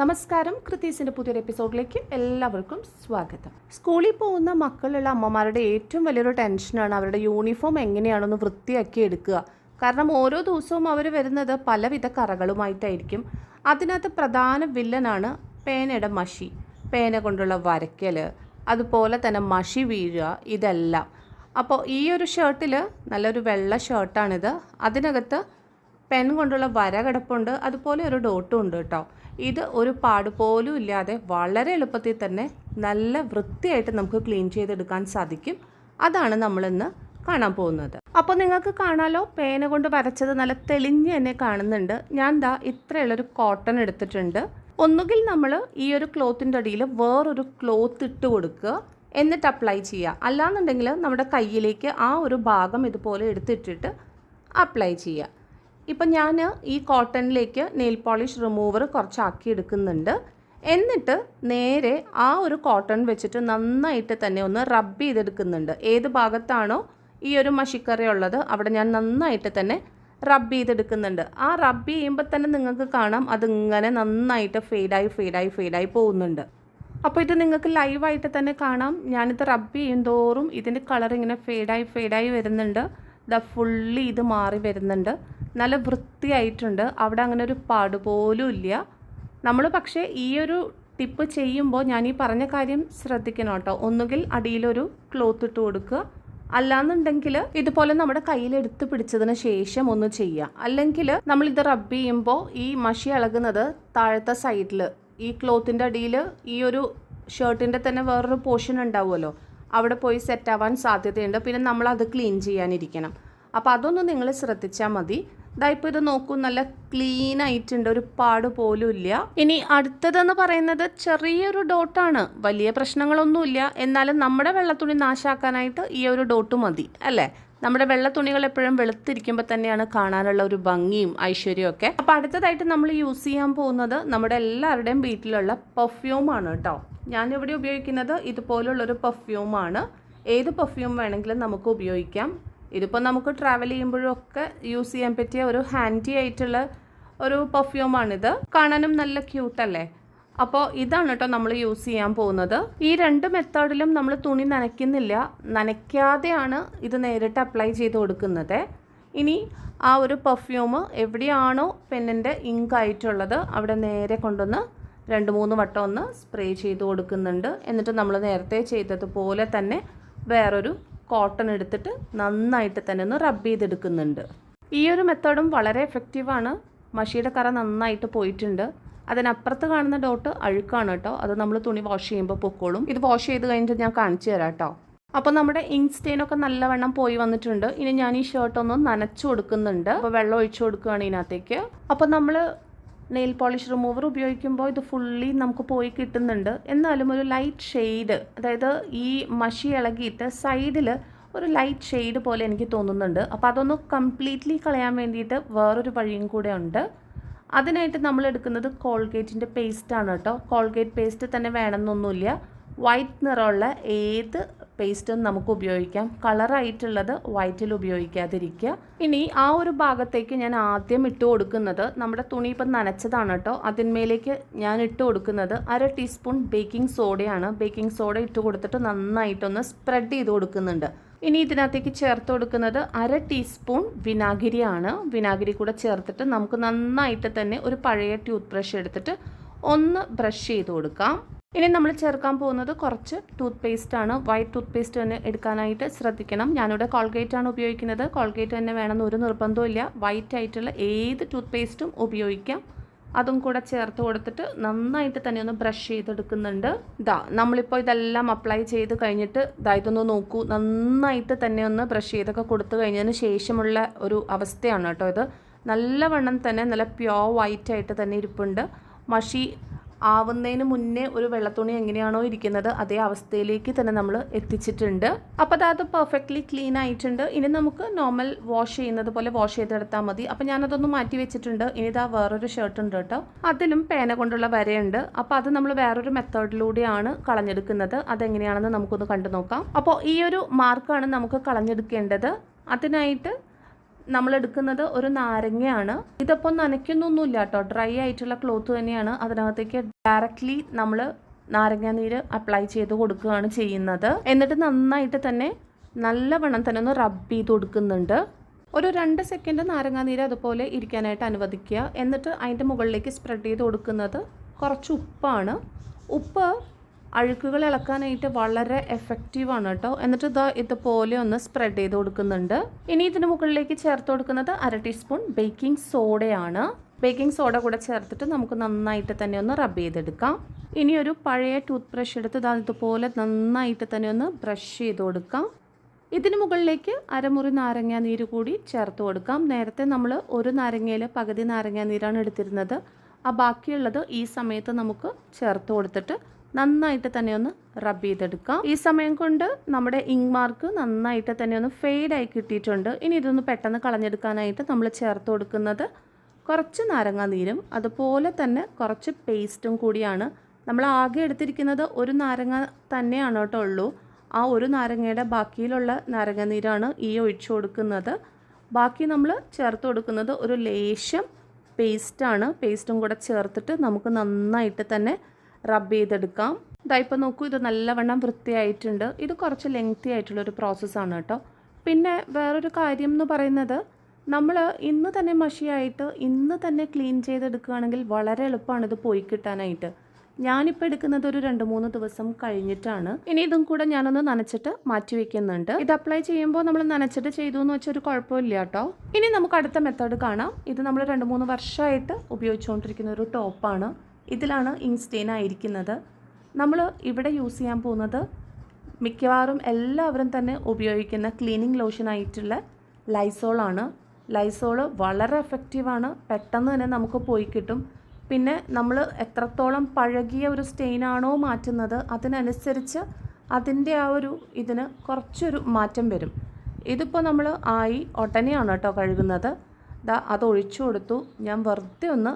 നമസ്കാരം. കൃത്യസിന്റെ പുതിയൊരു എപ്പിസോഡിലേക്ക് എല്ലാവർക്കും സ്വാഗതം. സ്കൂളിൽ പോകുന്ന മക്കളുള്ള അമ്മമാരുടെ ഏറ്റവും വലിയൊരു ടെൻഷനാണ് അവരുടെ യൂണിഫോം എങ്ങനെയാണെന്ന് വൃത്തിയാക്കി എടുക്കുക. കാരണം ഓരോ ദിവസവും അവർ വരുന്നത് പലവിധ കറകളുമായിട്ടായിരിക്കും. അതിനകത്ത് പ്രധാന വില്ലനാണ് പേനയുടെ മഷി. പേന കൊണ്ടുള്ള വരയ്ക്കൽ അതുപോലെ തന്നെ മഷി വീഴുക ഇതെല്ലാം. അപ്പോൾ ഈ ഒരു ഷർട്ടിൽ നല്ലൊരു വെള്ള ഷർട്ടാണിത്. അതിനകത്ത് പെൻ കൊണ്ടുള്ള വര കിടപ്പുണ്ട്. അതുപോലെ ഒരു ഡോട്ടും ഉണ്ട് കേട്ടോ. ഇത് ഒരു പാട് പോലും ഇല്ലാതെ വളരെ എളുപ്പത്തിൽ തന്നെ നല്ല വൃത്തിയായിട്ട് നമുക്ക് ക്ലീൻ ചെയ്തെടുക്കാൻ സാധിക്കും. അതാണ് നമ്മളിന്ന് കാണാൻ പോകുന്നത്. അപ്പോൾ നിങ്ങൾക്ക് കാണാലോ? പേന കൊണ്ട് വരച്ചത് നല്ല തെളിഞ്ഞ് തന്നെ കാണുന്നുണ്ട്. ഞാൻ ദാ ഇത്രയുള്ളൊരു കോട്ടൺ എടുത്തിട്ടുണ്ട്. ഒന്നുകിൽ നമ്മൾ ഈ ഒരു ക്ലോത്തിന്റെ അടിയിൽ വേറൊരു ക്ലോത്ത് ഇട്ട് കൊടുക്കുക. എന്നിട്ട് അപ്ലൈ ചെയ്യുക. അല്ലാന്നുണ്ടെങ്കിൽ നമ്മുടെ കയ്യിലേക്ക് ആ ഒരു ഭാഗം ഇതുപോലെ എടുത്തിട്ടിട്ട് അപ്ലൈ ചെയ്യുക. ഇപ്പം ഞാൻ ഈ കോട്ടണിലേക്ക് നെയിൽ പോളിഷ് റിമൂവർ കുറച്ചാക്കി എടുക്കുന്നുണ്ട്. എന്നിട്ട് നേരെ ആ ഒരു കോട്ടൺ വെച്ചിട്ട് നന്നായിട്ട് തന്നെ ഒന്ന് റബ്ബ് ചെയ്തെടുക്കുന്നുണ്ട്. ഏത് ഭാഗത്താണോ ഈ ഒരു മഷിക്കറി ഉള്ളത് അവിടെ ഞാൻ നന്നായിട്ട് തന്നെ റബ്ബ് ചെയ്തെടുക്കുന്നുണ്ട്. ആ റബ്ബ് ചെയ്യുമ്പോൾ തന്നെ നിങ്ങൾക്ക് കാണാം അതിങ്ങനെ നന്നായിട്ട് ഫെയ്ഡായി ഫെയ്ഡായി ഫെയ്ഡായി പോകുന്നുണ്ട്. അപ്പോൾ ഇത് നിങ്ങൾക്ക് ലൈവായിട്ട് തന്നെ കാണാം. ഞാനിത് റബ്ബ് ചെയ്യും തോറും ഇതിന്റെ കളർ ഇങ്ങനെ ഫെയ്ഡായി ഫെയ്ഡായി വരുന്നുണ്ട്. ദ ഫുള്ളി ഇത് മാറി വരുന്നുണ്ട്. നല്ല വൃത്തിയായിട്ടുണ്ട്. അവിടെ അങ്ങനെ ഒരു പാട് പോലും ഇല്ല. നമ്മൾ പക്ഷേ ഈ ഒരു ടിപ്പ് ചെയ്യുമ്പോൾ ഞാൻ ഈ പറഞ്ഞ കാര്യം ശ്രദ്ധിക്കണം കേട്ടോ. ഒന്നുകിൽ അടിയിലൊരു ക്ലോത്ത് ഇട്ട് കൊടുക്കുക. അല്ലാന്നുണ്ടെങ്കിൽ ഇതുപോലെ നമ്മുടെ കയ്യിൽ എടുത്ത് പിടിച്ചതിന് ശേഷം ഒന്ന് ചെയ്യുക. അല്ലെങ്കിൽ നമ്മൾ ഇത് റബ്ബ് ചെയ്യുമ്പോൾ ഈ മഷി ഇളകുന്നത് താഴത്തെ സൈഡിൽ ഈ ക്ലോത്തിന്റെ അടിയിൽ ഈ ഒരു ഷർട്ടിന്റെ തന്നെ വേറൊരു പോർഷൻ ഉണ്ടാവുമല്ലോ. അവിടെ പോയി സെറ്റ് ആവാൻ സാധ്യതയുണ്ട്. പിന്നെ നമ്മൾ അത് ക്ലീൻ ചെയ്യാനിരിക്കണം. അപ്പോൾ അതൊന്നും നിങ്ങൾ ശ്രദ്ധിച്ചാൽ മതി. ദാ ഇപ്പോൾ ഇത് നോക്കൂ നല്ല ക്ലീൻ ആയിട്ടുണ്ട്. ഒരു പാട് പോലും ഇല്ല. ഇനി അടുത്തതെന്ന് പറയുന്നത് ചെറിയൊരു ഡോട്ടാണ് വലിയ പ്രശ്നങ്ങളൊന്നുമില്ല. എന്നാലും നമ്മുടെ വെള്ളത്തുണി നാശാക്കാനായിട്ട് ഈ ഒരു ഡോട്ട് മതി അല്ലേ? നമ്മുടെ വെള്ള തുണികൾ എപ്പോഴും വെളുത്തിരിക്കുമ്പോൾ തന്നെയാണ് കാണാനുള്ള ഒരു ഭംഗിയും ഐശ്വര്യവും ഒക്കെ. അപ്പോൾ അടുത്തതായിട്ട് നമ്മൾ യൂസ് ചെയ്യാൻ പോകുന്നത് നമ്മുടെ എല്ലാവരുടെയും വീട്ടിലുള്ള പെർഫ്യൂമാണ് കേട്ടോ ഞാനിവിടെ ഉപയോഗിക്കുന്നത് ഇതുപോലുള്ളൊരു പെർഫ്യൂമാണ് ഏത് പെർഫ്യൂം വേണമെങ്കിലും നമുക്ക് ഉപയോഗിക്കാം. ഇതിപ്പോൾ നമുക്ക് ട്രാവൽ ചെയ്യുമ്പോഴൊക്കെ യൂസ് ചെയ്യാൻ പറ്റിയ ഒരു ഹാൻഡി ആയിട്ടുള്ള ഒരു പെർഫ്യൂമാണിത് കാണാനും നല്ല ക്യൂട്ടല്ലേ അപ്പോൾ ഇതാണ് കേട്ടോ നമ്മൾ യൂസ് ചെയ്യാൻ പോകുന്നത്. ഈ രണ്ട് മെത്തേഡിലും നമ്മൾ തുണി നനയ്ക്കുന്നില്ല. നനയ്ക്കാതെയാണ് ഇത് നേരിട്ട് അപ്ലൈ ചെയ്ത് കൊടുക്കുന്നത്. ഇനി ആ ഒരു പെർഫ്യൂം എവിടെയാണോ പെന്നിന്റെ ഇങ്ക് ആയിട്ടുള്ളത് അവിടെ നേരെ കൊണ്ടുവന്ന് രണ്ട് മൂന്ന് വട്ടം ഒന്ന് സ്പ്രേ ചെയ്ത് കൊടുക്കുന്നുണ്ട്. എന്നിട്ട് നമ്മൾ നേരത്തെ ചെയ്തതുപോലെ തന്നെ വേറൊരു കോട്ടൺ എടുത്തിട്ട് നന്നായിട്ട് തന്നെ ഒന്ന് റബ്ബ് ചെയ്തെടുക്കുന്നുണ്ട്. ഈ ഒരു മെത്തേഡും വളരെ എഫക്റ്റീവാണ് മഷിയുടെ കറ നന്നായിട്ട് പോയിട്ടുണ്ട്. അതിനപ്പുറത്ത് കാണുന്ന ഡോട്ട് അഴുക്കാണ് കേട്ടോ. അത് നമ്മൾ തുണി വാഷ് ചെയ്യുമ്പോൾ പൊക്കോളും. ഇത് വാഷ് ചെയ്ത് കഴിഞ്ഞിട്ട് ഞാൻ കാണിച്ചു തരാം കേട്ടോ. അപ്പോൾ നമ്മുടെ ഇങ്ക് സ്റ്റെയിനൊക്കെ നല്ലവണ്ണം പോയി വന്നിട്ടുണ്ട്. ഇനി ഞാൻ ഈ ഷർട്ട് ഒന്ന് നനച്ചു കൊടുക്കുന്നുണ്ട്. അപ്പോൾ വെള്ളം ഒഴിച്ചു കൊടുക്കുകയാണ് ഇതിനകത്തേക്ക്. അപ്പോൾ നമ്മൾ നെയിൽ പോളിഷ് റിമൂവർ ഉപയോഗിക്കുമ്പോൾ ഇത് ഫുള്ളി നമുക്ക് പോയി കിട്ടുന്നുണ്ട്. എന്നാലും ഒരു ലൈറ്റ് ഷെയ്ഡ് അതായത് ഈ മഷി ഇളകിയിട്ട് സൈഡിൽ ഒരു ലൈറ്റ് ഷെയ്ഡ് പോലെ എനിക്ക് തോന്നുന്നുണ്ട്. അപ്പോൾ അതൊന്ന് കംപ്ലീറ്റ്ലി കളയാൻ വേണ്ടിയിട്ട് വേറൊരു വഴിയും കൂടെ ഉണ്ട്. അതിനായിട്ട് നമ്മൾ എടുക്കുന്നത് കോൾഗേറ്റിന്റെ പേസ്റ്റാണ് കേട്ടോ. കോൾഗേറ്റ് പേസ്റ്റ് തന്നെ വേണമെന്നൊന്നുമില്ല. വൈറ്റ് നിറമുള്ള ഏത് പേസ്റ്റും നമുക്ക് ഉപയോഗിക്കാം. കളറായിട്ടുള്ളത് വൈറ്റിൽ ഉപയോഗിക്കാതിരിക്കുക. ഇനി ആ ഒരു ഭാഗത്തേക്ക് ഞാൻ ആദ്യം ഇട്ട് കൊടുക്കുന്നത് നമ്മുടെ തുണി ഇപ്പം നനച്ചതാണ് കേട്ടോ. അതിന്മേലേക്ക് ഞാൻ ഇട്ട് കൊടുക്കുന്നത് അര ടീസ്പൂൺ ബേക്കിംഗ് സോഡയാണ് ബേക്കിംഗ് സോഡ ഇട്ട് കൊടുത്തിട്ട് നന്നായിട്ടൊന്ന് സ്പ്രെഡ് ചെയ്ത് കൊടുക്കുന്നുണ്ട്. ഇനി ഇതിനകത്തേക്ക് ചേർത്ത് കൊടുക്കുന്നത് അര ടീസ്പൂൺ വിനാഗിരിയാണ്. വിനാഗിരി കൂടെ ചേർത്തിട്ട് നമുക്ക് നന്നായിട്ട് തന്നെ ഒരു പഴയ ടൂത്ത് ബ്രഷ് എടുത്തിട്ട് ഒന്ന് ബ്രഷ് ചെയ്ത് കൊടുക്കാം. ഇനി നമ്മൾ ചേർക്കാൻ പോകുന്നത് കുറച്ച് ടൂത്ത് പേസ്റ്റ് ആണ്. വൈറ്റ് ടൂത്ത് പേസ്റ്റ് തന്നെ എടുക്കാനായിട്ട് ശ്രദ്ധിക്കണം. ഞാനിവിടെ കോൾഗേറ്റ് ആണ് ഉപയോഗിക്കുന്നത്. കോൾഗേറ്റ് തന്നെ വേണമെന്ന് ഒരു നിർബന്ധവും ഇല്ല. വൈറ്റ് ആയിട്ടുള്ള ഏത് ടൂത്ത് പേസ്റ്റും ഉപയോഗിക്കാം. അതും കൂടെ ചേർത്ത് കൊടുത്തിട്ട് നന്നായിട്ട് തന്നെ ഒന്ന് ബ്രഷ് ചെയ്തെടുക്കുന്നുണ്ട്. ഇതാ നമ്മളിപ്പോൾ ഇതെല്ലാം അപ്ലൈ ചെയ്ത് കഴിഞ്ഞിട്ട് ഇതാ ഇതൊന്ന് നോക്കൂ. നന്നായിട്ട് തന്നെ ഒന്ന് ബ്രഷ് ചെയ്തൊക്കെ കൊടുത്തു കഴിഞ്ഞതിന് ശേഷമുള്ള ഒരു അവസ്ഥയാണ് കേട്ടോ ഇത്. നല്ലവണ്ണം തന്നെ നല്ല പ്യോർ വൈറ്റ് ആയിട്ട് തന്നെ ഇരിപ്പുണ്ട്. മഷി ആവുന്നതിന് മുന്നേ ഒരു വെള്ളത്തുണി എങ്ങനെയാണോ ഇരിക്കുന്നത് അതേ അവസ്ഥയിലേക്ക് തന്നെ നമ്മൾ എത്തിച്ചിട്ടുണ്ട്. അപ്പോൾ അത് പെർഫെക്റ്റ്ലി ക്ലീൻ ആയിട്ടുണ്ട്. ഇനി നമുക്ക് നോർമൽ വാഷ് ചെയ്യുന്നത് പോലെ വാഷ് ചെയ്തെടുത്താൽ മതി. അപ്പോൾ ഞാനതൊന്ന് മാറ്റി വെച്ചിട്ടുണ്ട്. ഇനി ഇതാ വേറൊരു ഷർട്ട് ഉണ്ട് കേട്ടോ. അതിലും പേന കൊണ്ടുള്ള വരയുണ്ട്. അപ്പോൾ അത് നമ്മൾ വേറൊരു മെത്തേഡിലൂടെയാണ് കളഞ്ഞെടുക്കുന്നത്. അതെങ്ങനെയാണെന്ന് നമുക്കൊന്ന് കണ്ടു നോക്കാം. അപ്പോൾ ഈ ഒരു മാർക്കാണ് നമുക്ക് കളഞ്ഞെടുക്കേണ്ടത്. അതിനായിട്ട് നമ്മൾ എടുക്കുന്നത് ഒരു നാരങ്ങയാണ്. ഇതപ്പോൾ നനയ്ക്കുന്നൊന്നുമില്ല കേട്ടോ ഡ്രൈ ആയിട്ടുള്ള ക്ലോത്ത് തന്നെയാണ് അതിനകത്തേക്ക് ഡയറക്റ്റ്ലി നമ്മൾ നാരങ്ങ നീര് അപ്ലൈ ചെയ്ത് കൊടുക്കുകയാണ് ചെയ്യുന്നത്. എന്നിട്ട് നന്നായിട്ട് തന്നെ നല്ലവണ്ണം തന്നെ ഒന്ന് റബ്ബ് ചെയ്ത് കൊടുക്കുന്നുണ്ട്. ഒരു രണ്ട് സെക്കൻഡ് നാരങ്ങാനീര് അതുപോലെ ഇരിക്കാനായിട്ട് അനുവദിക്കുക. എന്നിട്ട് അതിന്റെ മുകളിലേക്ക് സ്പ്രെഡ് ചെയ്ത് കൊടുക്കുന്നത് കുറച്ച് ഉപ്പാണ്. ഉപ്പ് അഴുക്കുകൾ ഇളക്കാനായിട്ട് വളരെ എഫക്റ്റീവാണ് കേട്ടോ. എന്നിട്ട് ഇതാ ഇതുപോലെ ഒന്ന് സ്പ്രെഡ് ചെയ്ത് കൊടുക്കുന്നുണ്ട്. ഇനി ഇതിന് മുകളിലേക്ക് ചേർത്ത് കൊടുക്കുന്നത് അര ടീസ്പൂൺ ബേക്കിംഗ് സോഡയാണ് ബേക്കിംഗ് സോഡ കൂടെ ചേർത്തിട്ട് നമുക്ക് നന്നായിട്ട് തന്നെ ഒന്ന് റബ്ബ് ചെയ്തെടുക്കാം. ഇനി ഒരു പഴയ ടൂത്ത് ബ്രഷ് എടുത്ത് ഇതാ ഇതുപോലെ നന്നായിട്ട് തന്നെ ഒന്ന് ബ്രഷ് ചെയ്ത് കൊടുക്കാം. ഇതിന് മുകളിലേക്ക് അരമുറി നാരങ്ങ നീര് കൂടി ചേർത്ത് കൊടുക്കാം. നേരത്തെ നമ്മൾ ഒരു നാരങ്ങയിൽ പകുതി നാരങ്ങ നീരാണ് എടുത്തിരുന്നത്. ആ ബാക്കിയുള്ളത് ഈ സമയത്ത് നമുക്ക് ചേർത്ത് കൊടുത്തിട്ട് നന്നായിട്ട് തന്നെ ഒന്ന് റബ്ബ് ചെയ്തെടുക്കാം. ഈ സമയം കൊണ്ട് നമ്മുടെ ഇങ് മാർക്ക് നന്നായിട്ട് തന്നെ ഒന്ന് ഫെയ്ഡായി കിട്ടിയിട്ടുണ്ട്. ഇനി ഇതൊന്ന് പെട്ടെന്ന് കളഞ്ഞെടുക്കാനായിട്ട് നമ്മൾ ചേർത്ത് കൊടുക്കുന്നത് കുറച്ച് നാരങ്ങാ നീരും അതുപോലെ തന്നെ കുറച്ച് പേസ്റ്റും കൂടിയാണ്. നമ്മൾ ആകെ എടുത്തിരിക്കുന്നത് ഒരു നാരങ്ങ തന്നെയാണ് കേട്ടോ ഉള്ളൂ. ആ ഒരു നാരങ്ങയുടെ ബാക്കിയിലുള്ള നാരങ്ങ നീരാണ് ഈ ഒഴിച്ചു കൊടുക്കുന്നത്. ബാക്കി നമ്മൾ ചേർത്ത് കൊടുക്കുന്നത് ഒരു ലേശം പേസ്റ്റാണ് പേസ്റ്റും കൂടെ ചേർത്തിട്ട് നമുക്ക് നന്നായിട്ട് തന്നെ റബ്ബ് ചെയ്തെടുക്കാം. ഇതാ ഇപ്പോൾ നോക്കൂ ഇത് നല്ലവണ്ണം വൃത്തിയായിട്ടുണ്ട്. ഇത് കുറച്ച് ലെങ്തി ആയിട്ടുള്ളൊരു പ്രോസസ്സാണ് കേട്ടോ. പിന്നെ വേറൊരു കാര്യം എന്ന് പറയുന്നത് നമ്മൾ ഇന്ന് തന്നെ മഷിയായിട്ട് ഇന്ന് തന്നെ ക്ലീൻ ചെയ്തെടുക്കുകയാണെങ്കിൽ വളരെ എളുപ്പമാണ് ഇത് പോയി കിട്ടാനായിട്ട്. ഞാനിപ്പോൾ എടുക്കുന്നത് ഒരു രണ്ട് മൂന്ന് ദിവസം കഴിഞ്ഞിട്ടാണ്. ഇനി ഇതും കൂടെ ഞാനൊന്ന് നനച്ചിട്ട് മാറ്റി വെക്കുന്നുണ്ട്. ഇത് അപ്ലൈ ചെയ്യുമ്പോൾ നമ്മൾ നനച്ചിട്ട് ചെയ്തു എന്ന് വെച്ചാൽ ഒരു കുഴപ്പമില്ല കേട്ടോ. ഇനി നമുക്ക് അടുത്ത മെത്തേഡ് കാണാം. ഇത് നമ്മൾ രണ്ട് മൂന്ന് വർഷമായിട്ട് ഉപയോഗിച്ചുകൊണ്ടിരിക്കുന്ന ഒരു ടോപ്പാണ് ഇതിലാണ് ഇങ്ക് സ്റ്റെയിൻ ആയിരിക്കുന്നത് നമ്മൾ ഇവിടെ യൂസ് ചെയ്യാൻ പോകുന്നത് മിക്കവാറും എല്ലാവരും തന്നെ ഉപയോഗിക്കുന്ന ക്ലീനിങ് ലോഷൻ ആയിട്ടുള്ള ലൈസോളാണ് ലൈസോൾ വളരെ എഫക്റ്റീവാണ് പെട്ടെന്ന് തന്നെ നമുക്ക് പോയി കിട്ടും. പിന്നെ നമ്മൾ എത്രത്തോളം പഴകിയ ഒരു സ്റ്റെയിനാണോ മാറ്റുന്നത് അതിനനുസരിച്ച് അതിന്റെ ആ ഒരു ഇതിന് കുറച്ചൊരു മാറ്റം വരും. ഇതിപ്പോൾ നമ്മൾ ആയി ഒട്ടനെയാണ് കേട്ടോ കഴുകുന്നത്. ദാ അത് കൊടുത്തു. ഞാൻ വെറുതെ ഒന്ന്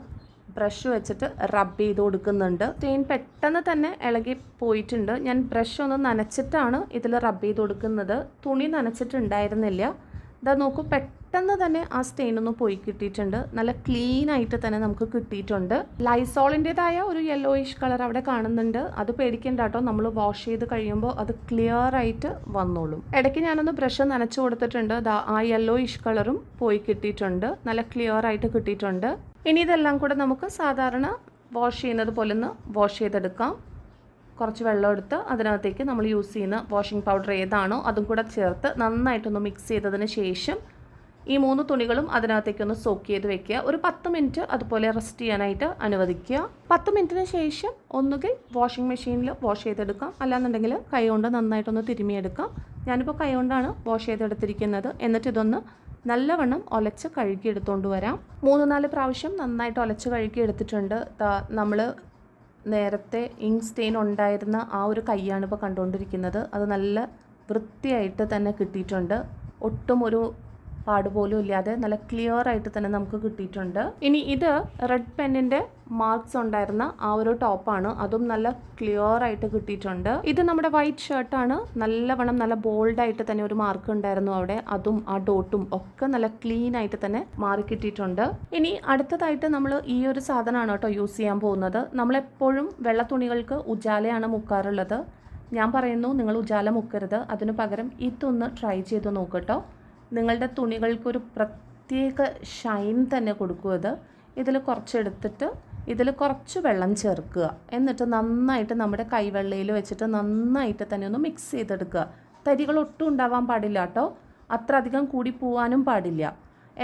ബ്രഷ് വെച്ചിട്ട് റബ്ബ് ചെയ്ത് കൊടുക്കുന്നുണ്ട്. സ്റ്റെയിൻ പെട്ടെന്ന് തന്നെ ഇളകി പോയിട്ടുണ്ട്. ഞാൻ ബ്രഷ് ഒന്ന് നനച്ചിട്ടാണ് ഇതിൽ റബ്ബ് ചെയ്ത് കൊടുക്കുന്നത്. തുണി നനച്ചിട്ടുണ്ടായിരുന്നില്ല. ഇതാ നോക്കൂ പെട്ടെന്ന് തന്നെ ആ സ്റ്റെയിൻ ഒന്ന് പോയി കിട്ടിയിട്ടുണ്ട്. നല്ല ക്ലീൻ ആയിട്ട് തന്നെ നമുക്ക് കിട്ടിയിട്ടുണ്ട്. ലൈസോളിന്റെതായ ഒരു യെല്ലോയിഷ് കളർ അവിടെ കാണുന്നുണ്ട്. അത് പേടിക്കേണ്ട കേട്ടോ നമ്മൾ വാഷ് ചെയ്ത് കഴിയുമ്പോൾ അത് ക്ലിയർ ആയിട്ട് വന്നോളും. ഇടയ്ക്ക് ഞാനൊന്ന് ബ്രഷ് നനച്ചു കൊടുത്തിട്ടുണ്ട്. ആ യെല്ലോയിഷ് കളറും പോയി കിട്ടിയിട്ടുണ്ട്. നല്ല ക്ലിയർ ആയിട്ട് കിട്ടിയിട്ടുണ്ട്. ഇനി ഇതെല്ലാം കൂടെ നമുക്ക് സാധാരണ വാഷ് ചെയ്യുന്നത് പോലെ ഒന്ന് വാഷ് ചെയ്തെടുക്കാം. കുറച്ച് വെള്ളം എടുത്ത് അതിനകത്തേക്ക് നമ്മൾ യൂസ് ചെയ്യുന്ന വാഷിംഗ് പൗഡർ ഏതാണോ അതും കൂടെ ചേർത്ത് നന്നായിട്ടൊന്ന് മിക്സ് ചെയ്തതിന് ശേഷം ഈ മൂന്ന് തുണികളും അതിനകത്തേക്ക് ഒന്ന് സോക്ക് ചെയ്ത് വെക്കുക. ഒരു പത്ത് മിനിറ്റ് അതുപോലെ റെസ്റ്റ് ചെയ്യാനായിട്ട് അനുവദിക്കുക. പത്ത് മിനിറ്റിന് ശേഷം ഒന്നുകിൽ വാഷിംഗ് മെഷീനിൽ വാഷ് ചെയ്തെടുക്കാം. അല്ലാന്നുണ്ടെങ്കിൽ കൈ കൊണ്ട് നന്നായിട്ടൊന്ന് തിരുമിയെടുക്കാം ഞാനിപ്പോൾ കൈ കൊണ്ടാണ് വാഷ് ചെയ്തെടുത്തിരിക്കുന്നത്. എന്നിട്ട് ഇതൊന്ന് നല്ലവണ്ണം ഒലച്ച് കഴുകി എടുത്തുകൊണ്ട് വരാം. മൂന്ന് നാല് പ്രാവശ്യം നന്നായിട്ട് ഒലച്ച് കഴുകി എടുത്തിട്ടുണ്ട് നമ്മൾ നേരത്തെ ഇങ്ക് സ്റ്റെയിൻ ഉണ്ടായിരുന്ന ആ ഒരു കൈയാണ് ഇപ്പോൾ കണ്ടുകൊണ്ടിരിക്കുന്നത്. അത് നല്ല വൃത്തിയായിട്ട് തന്നെ കിട്ടിയിട്ടുണ്ട്. ഒട്ടും ഒരു പാട് പോലും ഇല്ലാതെ നല്ല ക്ലിയർ ആയിട്ട് തന്നെ നമുക്ക് കിട്ടിയിട്ടുണ്ട്. ഇനി ഇത് റെഡ് പെന്നിന്റെ മാർക്സ് ഉണ്ടായിരുന്ന ആ ഒരു ടോപ്പാണ് അതും നല്ല ക്ലിയർ ആയിട്ട് കിട്ടിയിട്ടുണ്ട്. ഇത് നമ്മുടെ വൈറ്റ് ഷർട്ടാണ് നല്ലവണ്ണം നല്ല ബോൾഡ് ആയിട്ട് തന്നെ ഒരു മാർക്ക് ഉണ്ടായിരുന്നു അവിടെ. അതും ആ ഡോട്ടും ഒക്കെ നല്ല ക്ലീൻ ആയിട്ട് തന്നെ മാറി കിട്ടിയിട്ടുണ്ട്. ഇനി അടുത്തതായിട്ട് നമ്മൾ ഈ ഒരു സാധനമാണ് കേട്ടോ യൂസ് ചെയ്യാൻ പോകുന്നത്. നമ്മളെപ്പോഴും വെള്ള തുണികൾക്ക് ഉജാലയാണ് മുക്കാറുള്ളത്. ഞാൻ പറയുന്നു നിങ്ങൾ ഉജാല മുക്കരുത്. അതിനു പകരം ഇതൊന്ന് ട്രൈ ചെയ്ത് നോക്കട്ടോ നിങ്ങളുടെ തുണികൾക്കൊരു പ്രത്യേക ഷൈൻ തന്നെ കൊടുക്കുക അത് ഇതിൽ കുറച്ചെടുത്തിട്ട് ഇതിൽ കുറച്ച് വെള്ളം ചേർക്കുക. എന്നിട്ട് നന്നായിട്ട് നമ്മുടെ കൈവെള്ളയിൽ വെച്ചിട്ട് നന്നായിട്ട് തന്നെ ഒന്ന് മിക്സ് ചെയ്തെടുക്കുക. തരികൾ ഒട്ടും ഉണ്ടാവാൻ പാടില്ല കേട്ടോ. അത്ര അധികം കൂടി പോവാനും പാടില്ല.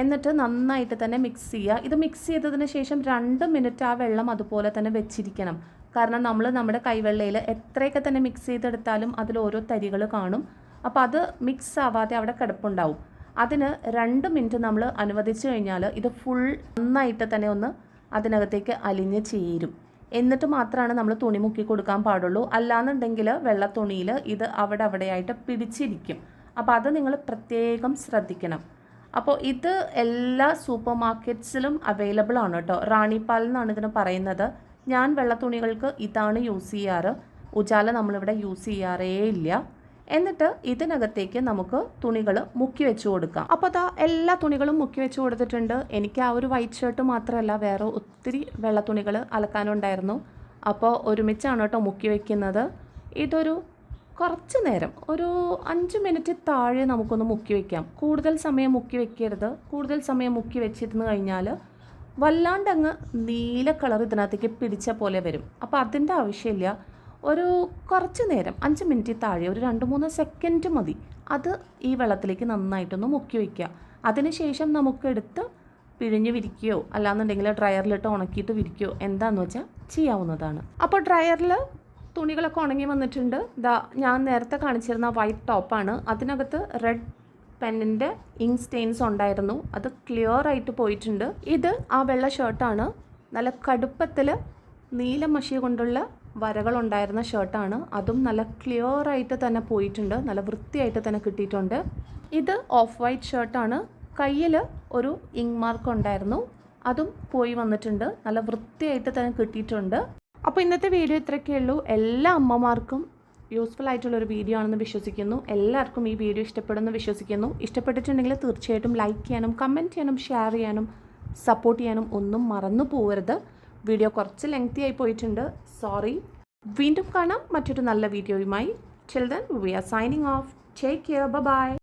എന്നിട്ട് നന്നായിട്ട് തന്നെ മിക്സ് ചെയ്യുക. ഇത് മിക്സ് ചെയ്തതിന് ശേഷം രണ്ട് മിനിറ്റ് ആ വെള്ളം അതുപോലെ തന്നെ വെച്ചിരിക്കണം. കാരണം നമ്മൾ നമ്മുടെ കൈവെള്ളയിൽ എത്രയൊക്കെ തന്നെ മിക്സ് ചെയ്തെടുത്താലും അതിൽ ഓരോ തരികൾ കാണും. അപ്പോൾ അത് മിക്സ് ആവാതെ അവിടെ കിടപ്പുണ്ടാവും. അതിന് രണ്ട് മിനിറ്റ് നമ്മൾ അനുവദിച്ചു കഴിഞ്ഞാൽ ഇത് ഫുൾ നന്നായിട്ട് തന്നെ ഒന്ന് അതിനകത്തേക്ക് അലിഞ്ഞ് ചേരും. എന്നിട്ട് മാത്രമാണ് നമ്മൾ തുണി മുക്കി കൊടുക്കാൻ പാടുള്ളൂ. അല്ലാന്നുണ്ടെങ്കിൽ വെള്ള തുണിയിൽ ഇത് അവിടെ അവിടെയായിട്ട് പിടിച്ചിരിക്കും. അപ്പോൾ അത് നിങ്ങൾ പ്രത്യേകം ശ്രദ്ധിക്കണം. അപ്പോൾ ഇത് എല്ലാ സൂപ്പർ മാർക്കറ്റ്സിലും അവൈലബിൾ ആണ് കേട്ടോ. റാണിപ്പാൽ എന്നാണ് ഇതിന് പറയുന്നത്. ഞാൻ വെള്ള തുണികൾക്ക് ഇതാണ് യൂസ് ചെയ്യാറ്. ഉജാല നമ്മളിവിടെ യൂസ് ചെയ്യാറേ ഇല്ല എന്നിട്ട് ഇതിനകത്തേക്ക് നമുക്ക് തുണികൾ മുക്കി വെച്ച് കൊടുക്കാം. അപ്പോൾ അതാ എല്ലാ തുണികളും മുക്കി വെച്ച് കൊടുത്തിട്ടുണ്ട്. എനിക്ക് ആ ഒരു വൈറ്റ് ഷർട്ട് മാത്രമല്ല വേറെ ഒത്തിരി വെള്ള തുണികൾ അലക്കാനുണ്ടായിരുന്നു. അപ്പോൾ ഒരുമിച്ചാണ് കേട്ടോ മുക്കി വയ്ക്കുന്നത് ഇതൊരു കുറച്ച് നേരം ഒരു അഞ്ച് മിനിറ്റ് താഴെ നമുക്കൊന്ന് മുക്കി വയ്ക്കാം കൂടുതൽ സമയം മുക്കി വയ്ക്കരുത് കൂടുതൽ സമയം മുക്കി വെച്ചിരുന്ന് കഴിഞ്ഞാൽ വല്ലാണ്ടങ്ങ് നീല കളർ ഇതിനകത്തേക്ക് പിടിച്ച പോലെ വരും. അപ്പോൾ അതിന്റെ ആവശ്യമില്ല. ഒരു കുറച്ച് നേരം അഞ്ച് മിനിറ്റ് താഴെ ഒരു രണ്ട് മൂന്ന് സെക്കൻഡ് മതി. അത് ഈ വെള്ളത്തിലേക്ക് നന്നായിട്ടൊന്ന് മുക്കി വയ്ക്കുക. അതിനുശേഷം നമുക്കെടുത്ത് പിഴിഞ്ഞ് വിരിക്കുകയോ അല്ലാന്നുണ്ടെങ്കിൽ ഡ്രയറിലിട്ട് ഉണക്കിയിട്ട് വിരിക്കുകയോ എന്താണെന്ന് വെച്ചാൽ ചെയ്യാവുന്നതാണ്. അപ്പോൾ ഡ്രയറിൽ തുണികളൊക്കെ ഉണങ്ങി വന്നിട്ടുണ്ട്. ദാ ഞാൻ നേരത്തെ കാണിച്ചിരുന്ന വൈറ്റ് ടോപ്പാണ് അതിനകത്ത് റെഡ് പെന്നിന്റെ ഇങ്ക് സ്റ്റെയിൻസ് ഉണ്ടായിരുന്നു. അത് ക്ലിയർ ആയിട്ട് പോയിട്ടുണ്ട്. ഇത് ആ വെള്ള ഷർട്ടാണ് നല്ല കടുപ്പത്തിൽ നീല മഷി കൊണ്ടുള്ള വരകളുണ്ടായിരുന്ന ഷർട്ടാണ് അതും നല്ല ക്ലിയർ ആയിട്ട് തന്നെ പോയിട്ടുണ്ട്. നല്ല വൃത്തിയായിട്ട് തന്നെ കിട്ടിയിട്ടുണ്ട്. ഇത് ഓഫ് വൈറ്റ് ഷർട്ടാണ് കയ്യിൽ ഒരു ഇങ് മാർക്ക് ഉണ്ടായിരുന്നു. അതും പോയി വന്നിട്ടുണ്ട്. നല്ല വൃത്തിയായിട്ട് തന്നെ കിട്ടിയിട്ടുണ്ട്. അപ്പോൾ ഇന്നത്തെ വീഡിയോ ഇത്രയൊക്കെ ഉള്ളൂ. എല്ലാ അമ്മമാർക്കും യൂസ്ഫുൾ ആയിട്ടുള്ള ഒരു വീഡിയോ ആണെന്ന് വിശ്വസിക്കുന്നു. എല്ലാവർക്കും ഈ വീഡിയോ ഇഷ്ടപ്പെടുമെന്ന് വിശ്വസിക്കുന്നു. ഇഷ്ടപ്പെട്ടിട്ടുണ്ടെങ്കിൽ തീർച്ചയായിട്ടും ലൈക്ക് ചെയ്യാനും കമന്റ് ചെയ്യാനും ഷെയർ ചെയ്യാനും സപ്പോർട്ട് ചെയ്യാനും ഒന്നും മറന്നു പോകരുത് വീഡിയോ കുറച്ച് ലെങ്തി ആയി പോയിട്ടുണ്ട്. സോറി വീണ്ടും കാണാം മറ്റൊരു നല്ല വീഡിയോയുമായി. Children we are signing off take care bye